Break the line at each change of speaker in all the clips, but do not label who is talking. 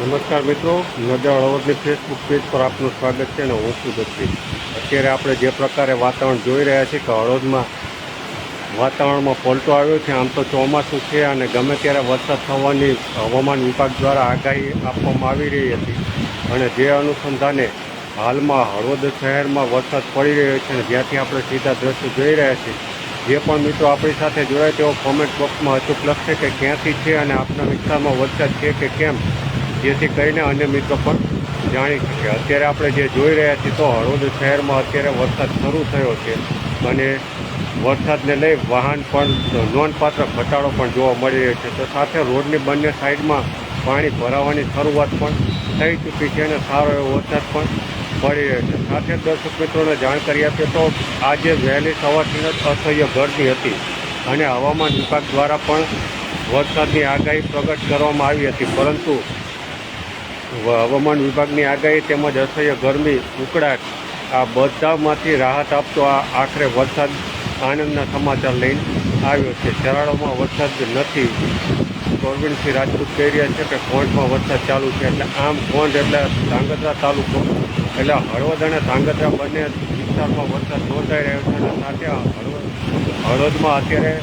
નમસ્કાર મિત્રો, નજર હળવદની ફેસબુક પેજ પર આપનું સ્વાગત છે અને હું છું દક્ષિણ. અત્યારે આપણે જે પ્રકારે વાતાવરણ જોઈ રહ્યા છીએ કે હળવદમાં વાતાવરણમાં પલટો આવ્યો છે, આમ તો ચોમાસું છે અને ગમે ત્યારે વરસાદ થવાની હવામાન વિભાગ દ્વારા આગાહી આપવામાં આવી રહી હતી. અને જે અનુસંધાને હાલમાં હળવદ શહેરમાં વરસાદ પડી રહ્યો છે અને જ્યાંથી આપણે સીધા દ્રશ્યો જોઈ રહ્યા છીએ. જે પણ મિત્રો આપણી સાથે જોડાય તેઓ કોમેન્ટ બોક્સમાં અચૂક લખશે કે ક્યાંથી છે અને આપના વિસ્તારમાં વરસાદ છે કે કેમ? જેથી કરીને અન્ય મિત્રો પણ જાણી શકે. અત્યારે આપણે જે જોઈ રહ્યા છીએ તો હળવદ શહેરમાં અત્યારે વરસાદ શરૂ થયો છે અને વરસાદને લઈ વાહન પણ નોંધપાત્ર ઘટાડો પણ જોવા મળી રહ્યો છે. તો સાથે રોડની બંને સાઈડમાં પાણી ભરાવાની શરૂઆત પણ થઈ ચૂકી છે અને સારો એવો વરસાદ પણ પડી રહ્યો છે. સાથે દર્શક મિત્રોને જાણ કરી આપીએ તો આજે વહેલી સવારથી જ અસહ્ય ગરમી હતી અને હવામાન વિભાગ દ્વારા પણ વરસાદની આગાહી પ્રગટ કરવામાં આવી હતી. પરંતુ હવામાન વિભાગની આગાહી તેમજ અસહ્ય ગરમી, ઉકળાટ, આ બધામાંથી રાહત આપતો આ આખરે વરસાદ આનંદના સમાચાર લઈને આવ્યો છે. શરાળોમાં વરસાદ નથી. ગોરવિંદસિંહ રાજપૂત કહી રહ્યા છે કે કોંઠમાં વરસાદ ચાલુ છે એટલે આમ કોંઠ એટલે ધાંગધ્રા તાલુકો, એટલે હળવદ અને ધાંગધ્રા બંને વિસ્તારમાં વરસાદ નોંધાઈ રહ્યો છે અને સાથે હળવદ, હળવદમાં અત્યારે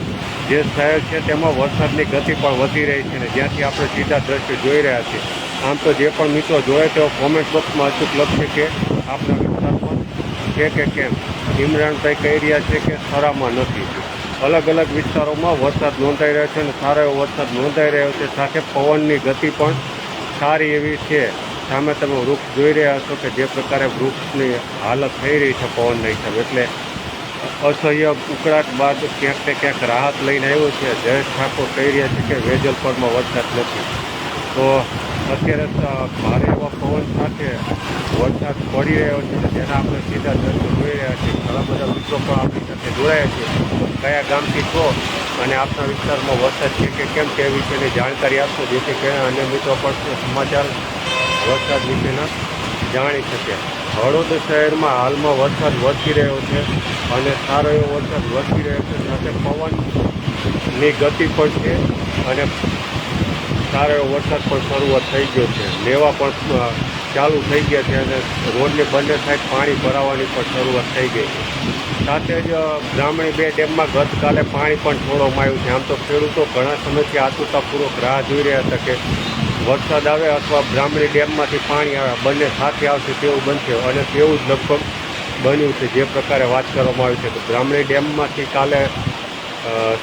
જે શહેર છે તેમાં વરસાદની ગતિ પણ વધી રહી છે અને જ્યાંથી આપણે સીધા દ્રશ્ય જોઈ રહ્યા છીએ. આમ તો જે પણ મિત્રો જોયે તેઓ કોમેન્ટ બોક્સમાં અચૂક લખશે કે આપણા વિસ્તારમાં છે કે કેમ? ઇમરાનભાઈ કહી રહ્યા છે કે સારામાં નથી. અલગ અલગ વિસ્તારોમાં વરસાદ નોંધાઈ રહ્યો છે અને સારો એવો વરસાદ નોંધાઈ રહ્યો છે. સાથે પવનની ગતિ પણ સારી એવી છે. સામે તમે વૃક્ષ જોઈ રહ્યા છો કે જે પ્રકારે વૃક્ષની હાલત થઈ રહી છે પવનના હિસાબે. એટલે અસહ્ય ઉકળાટ બાદ ક્યાંક ને ક્યાંક રાહત લઈને આવ્યો છે. જયેશ ઠાકોર કહી રહ્યા છે કે વેજલપરમાં વરસાદ નથી. તો અત્યારે ભારે એવા પવન સાથે વરસાદ પડી રહ્યો છે જેના આપણે સીધા દર્શન જોઈ રહ્યા છીએ. ઘણા બધા મિત્રો પણ આપણી સાથે જોડાયા છે. કયા ગામથી છો અને આપના વિસ્તારમાં વરસાદ છે કે કેમ તે વિશેની જાણકારી આપશો, જેથી કરીને અન્ય મિત્રો પણ સમાચાર વરસાદ વિશેના જાણી શકે. હળવદ શહેરમાં હાલમાં વરસાદ વધતી રહ્યો છે અને સારો એવો વરસાદ વધતી રહ્યો છે. સાથે પવનની ગતિ પણ છે અને સારો એવો વરસાદ પણ શરૂઆત થઈ ગયો છે. લેવા પણ ચાલુ થઈ ગયા છે અને રોડની બંને સાઈડ પાણી ભરાવાની પણ શરૂઆત થઈ ગઈ છે. સાથે જ ગ્રામણી બે ડેમમાં ગતકાલે પાણી પણ છોડવામાં આવ્યું છે. આમ તો ખેડૂતો ઘણા સમયથી આતુરતાપૂર્વક રાહ જોઈ રહ્યા હતા કે વરસાદ આવે અથવા બ્રાહ્મણી ડેમમાંથી પાણી આવે બંને સાથે આવશે તેવું બનશે અને તેવું જ લગભગ બન્યું છે. જે પ્રકારે વાત કરવામાં આવી છે તો બ્રાહ્મણી ડેમમાંથી કાલે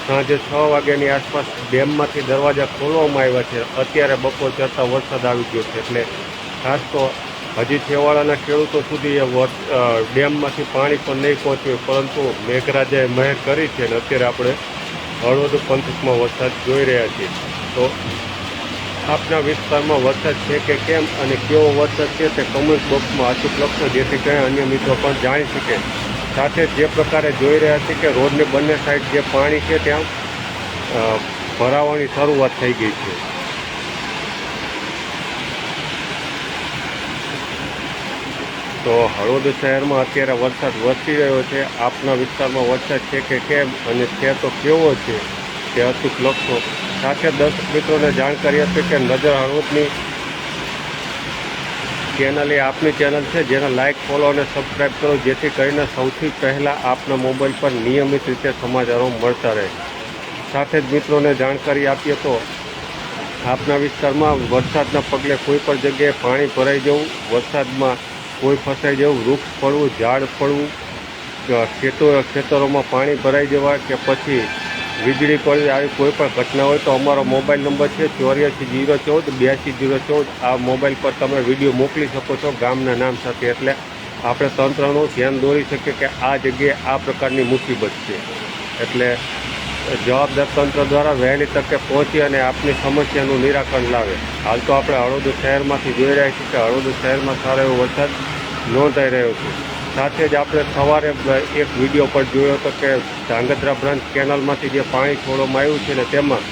સાંજે છ વાગ્યાની આસપાસ ડેમમાંથી દરવાજા ખોલવામાં આવ્યા છે. અત્યારે બપોર ચડતા વરસાદ આવી ગયો છે. એટલે ખાસ તો હજી છેવાડાના ખેડૂતો સુધી એ ડેમમાંથી પાણી પણ નહીં પહોંચ્યું, પરંતુ મેઘરાજાએ મહેર કરી છે અને અત્યારે આપણે હળવદ પંથકમાં વરસાદ જોઈ રહ્યા છીએ. તો આપના વિસ્તારમાં વરસાદ છે કે કેમ અને કેવો વરસાદ છે તે કમેન્ટ બોક્સમાં અચૂક લખશો જેથી કરીને અન્ય મિત્રો પણ જાણી શકે. સાથે જે પ્રકારે જોઈ રહ્યા છીએ કે રોડની બંને સાઈડ જે પાણી છે ત્યાં ભરાવાની શરૂઆત થઈ ગઈ છે. તો હળવદ શહેરમાં અત્યારે વરસાદ વરસી રહ્યો છે. આપના વિસ્તારમાં વરસાદ છે કે કેમ અને છે તો કેવો છે તે અચૂક લખશો. સાથે દર્શક મિત્રોને જાણકારી હતી કે નજર હળવદની ચેનલ એ આપની ચેનલ છે, જેને લાઇક ફોલો અને સબસ્ક્રાઈબ કરો, જેથી કરીને સૌથી પહેલાં આપના મોબાઈલ પર નિયમિત રીતે સમાચારો મળતા રહે. સાથે જ મિત્રોને જાણકારી આપીએ તો, આપના વિસ્તારમાં વરસાદના પગલે કોઈ પણ જગ્યાએ પાણી ભરાઈ જવું, વરસાદમાં કોઈ ફસાઈ જવું, વૃક્ષ પડવું, ઝાડ કે ખેતો, ખેતરોમાં પાણી ભરાઈ જવા કે પછી વીજળી પડવી આવી કોઈ પણ ઘટના હોય તો અમારો મોબાઈલ નંબર છે ચોર્યાસી જીરો ચૌદ, બ્યાસી જીરો ચૌદ. આ મોબાઈલ પર તમે વીડિયો મોકલી શકો છો ગામના નામ સાથે. એટલે આપણે તંત્રનું ધ્યાન દોરી શકીએ કે આ જગ્યાએ આ પ્રકારની મુસીબત છે. એટલે જવાબદાર તંત્ર દ્વારા વહેલી તકે પહોંચી અને આપની સમસ્યાનું નિરાકરણ લાવે. હાલ તો આપણે હળવદ શહેરમાંથી જોઈ રહ્યા છીએ કે હળવદ શહેરમાં સારો એવો વરસાદ નોંધાઈ રહ્યો છે. સાથે જ આપણે સવારે એક વીડિયો પર જોયો હતો કે ધાંગધ્રા બ્રાન્ચ કેનલમાંથી જે પાણી છોડવામાં આવ્યું છે ને તેમાં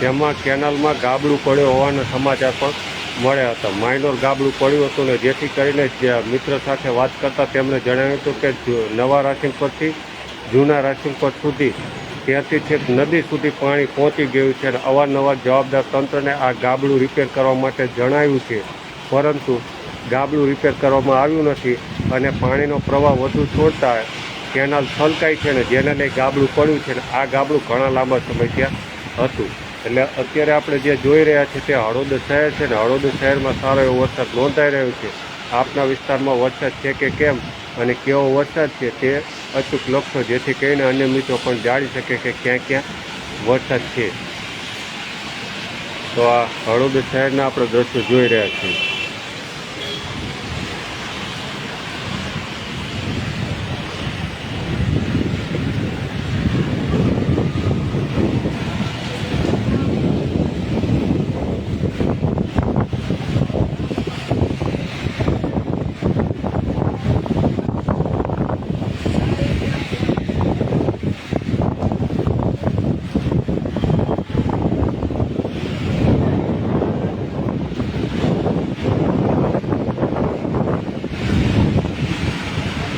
તેમાં કેનલમાં ગાબડું પડ્યું હોવાના સમાચાર પણ મળ્યા હતા. માઇનોર ગાબડું પડ્યું હતું ને જેથી કરીને મિત્ર સાથે વાત કરતા તેમણે જણાવ્યું હતું કે નવા રાશિંગ પરથી જૂના રાશિંગ પર સુધી ત્યાંથી છેક નદી સુધી પાણી પહોંચી ગયું છે અને અવારનવાર જવાબદાર તંત્રને આ ગાબડું રિપેર કરવા માટે જણાવ્યું છે. પરંતુ ગાબડું રિપેર કરવામાં આવ્યું નથી અને પાણીનો પ્રવાહ વધુ છોડતા કેનાલ છલકાય છે ને જેને લઈ ગાબડું પડ્યું છે ને આ ગાબડું ઘણા લાંબા સમય ત્યાં હતું. એટલે અત્યારે આપણે જે જોઈ રહ્યા છીએ તે હળોદ શહેર છે ને હળોદ શહેરમાં સારો એવો વરસાદ નોંધાઈ રહ્યો છે. આપના વિસ્તારમાં વરસાદ છે કે કેમ અને કેવો વરસાદ છે તે અચૂક લખશો જેથી કરીને અન્ય મિત્રો પણ જાણી શકે કે ક્યાં ક્યાં વરસાદ છે. તો આ હળવદ શહેરના આપણે દ્રશ્યો જોઈ રહ્યા છીએ.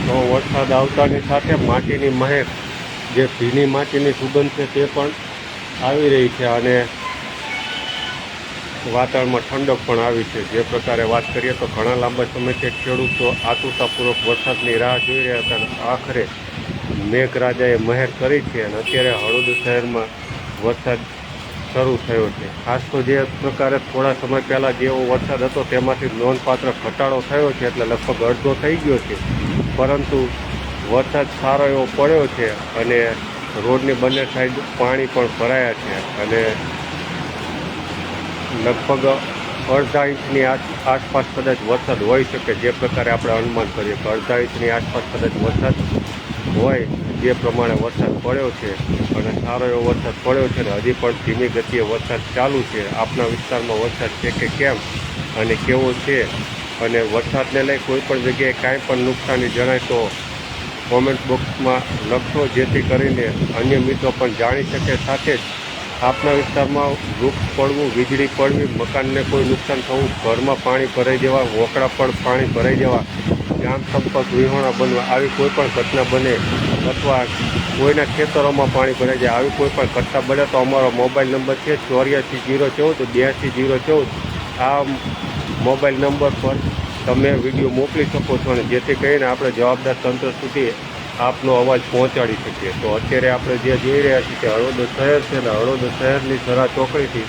તો વરસાદ આવતાની સાથે માટીની મહેક જે ભીની માટીની સુગંધ છે તે પણ આવી રહી છે અને વાતાવરણમાં ઠંડક પણ આવી છે. જે પ્રકારે વાત કરીએ તો ઘણા લાંબા સમયથી ખેડૂતો આતુરતાપૂર્વક વરસાદની રાહ જોઈ રહ્યા હતા અને આખરે મેઘરાજાએ મહેર કરી છે અને અત્યારે હળદ શહેરમાં વરસાદ શરૂ થયો છે. ખાસ તો જે પ્રકારે થોડા સમય પહેલાં જેવો વરસાદ હતો તેમાંથી નોંધપાત્ર ઘટાડો થયો છે એટલે લગભગ અડધો થઈ ગયો છે. પરંતુ વરસાદ સારો એવો પડ્યો છે અને રોડની બંને સાઈડ પાણી પણ ભરાયા છે અને લગભગ અડધા ઇંચની આસપાસ કદાચ વરસાદ હોઈ શકે જે પ્રકારે આપણે અનુમાન કરીએ કે અડધા ઇંચની આસપાસ કદાચ વરસાદ હોય જે પ્રમાણે વરસાદ પડ્યો છે અને સારો એવો વરસાદ પડ્યો છે અને હજી પણ ધીમી ગતિએ વરસાદ ચાલુ છે. આપણા વિસ્તારમાં વરસાદ છે કે કેમ અને કેવો છે? અને વરસાદને લઈ કોઈ પણ જગ્યાએ કાંઈ પણ નુકસાની જણાય તો કોમેન્ટ બોક્સમાં લખશો જેથી કરીને અન્ય મિત્રો પણ જાણી શકે. સાથે જ આપના વિસ્તારમાં વૃક્ષ પડવું, વીજળી પડવી, મકાનને કોઈ નુકસાન થવું, ઘરમાં પાણી ભરાઈ જવા વોકડા પર પાણી ભરાઈ જવા ગામ સંપર્ક વિહોણા બનવા, આવી કોઈ પણ ઘટના બને અથવા કોઈના ખેતરોમાં પાણી ભરાઈ જાય, આવી કોઈ પણ ઘટના બને તો અમારો મોબાઈલ નંબર છે ચોર્યાસી જીરો ચૌદ, બ્યાસી જીરો ચૌદ. આ મોબાઈલ નંબર પર તમે વીડિયો મોકલી શકો છો અને જેથી કરીને આપણે જવાબદાર તંત્ર સુધી આપનો અવાજ પહોંચાડી શકીએ. તો અત્યારે આપણે જે જોઈ રહ્યા છીએ કે હળવદ શહેર છે ને હળવદ શહેરની સરા ચોકડીથી,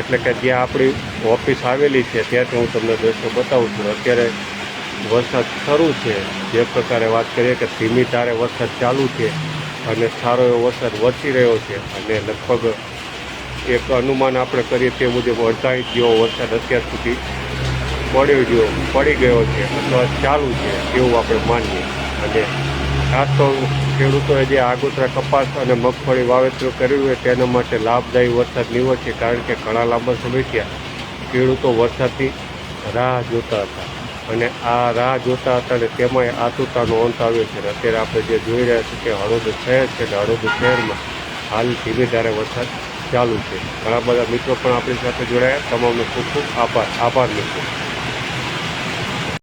એટલે કે જ્યાં આપણી ઓફિસ આવેલી છે ત્યાંથી હું તમને દ્રશ્યો બતાવું છું. અત્યારે વરસાદ શરૂ છે. જે પ્રકારે વાત કરીએ કે ધીમી ધારે વરસાદ ચાલુ છે અને સારો એવો વરસાદ વરસી રહ્યો છે અને લગભગ એક અનુમાન આપણે કરીએ તે મુજબ અડધાઈ જેવો વરસાદ અત્યાર સુધી પડ્યો ગયો, પડી ગયો છે, અથવા ચાલુ છે એવું આપણે માનીએ. અને ખાસ તો ખેડૂતોએ જે આગોતરા કપાસ અને મગફળી વાવેતર કર્યું હોય તેના માટે લાભદાયી વરસાદ નીવો છે કારણ કે ઘણા લાંબા સમયથી ખેડૂતો વરસાદની રાહ જોતા હતા. અને આ રાહ જોતા હતા અને તેમાંય આતુરતાનો અંત આવ્યો છે. અત્યારે આપણે જે જોઈ રહ્યા છીએ કે હળોદ શહેર છે અને હળવદ શહેરમાં હાલ ધીમે ધારે વરસાદ ચાલુ છે. ઘણા બધા મિત્રો પણ આપણી સાથે જોડાયા. તમામનો ખૂબ ખૂબ આભાર. આભાર મિત્રો.